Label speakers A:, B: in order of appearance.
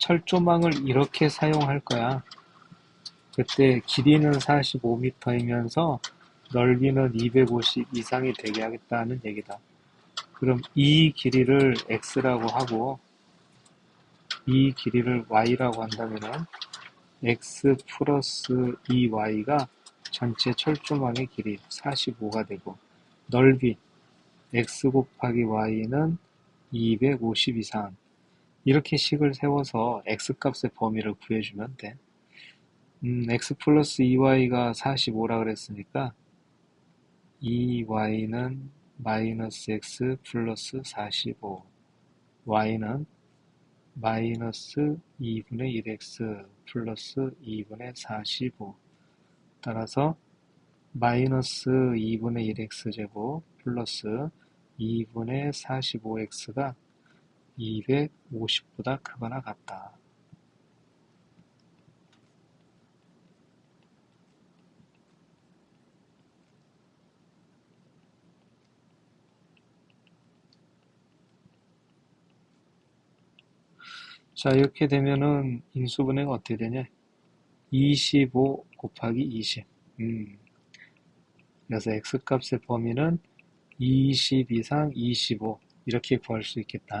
A: 철조망을 이렇게 사용할 거야. 그때 길이는 45m이면서 넓이는 250 이상이 되게 하겠다는 얘기다. 그럼 이 길이를 x라고 하고 이 길이를 y라고 한다면은 x 플러스 2y가 전체 철조망의 길이 45가 되고 넓이 x 곱하기 y는 250 이상 이렇게 식을 세워서 x값의 범위를 구해주면 돼. 음, x 플러스 2y가 45라 그랬으니까 2y는 마이너스 x 플러스 45 y는 마이너스 2분의 1x 플러스 2분의 45 따라서 마이너스 2분의 1x 제곱 플러스 2분의 45x가 250보다 크거나 같다. 자, 이렇게 되면은 인수분해가 어떻게 되냐? 25 곱하기 20. 음. 그래서 x값의 범위는 20 이상 25 이렇게 구할 수 있겠다.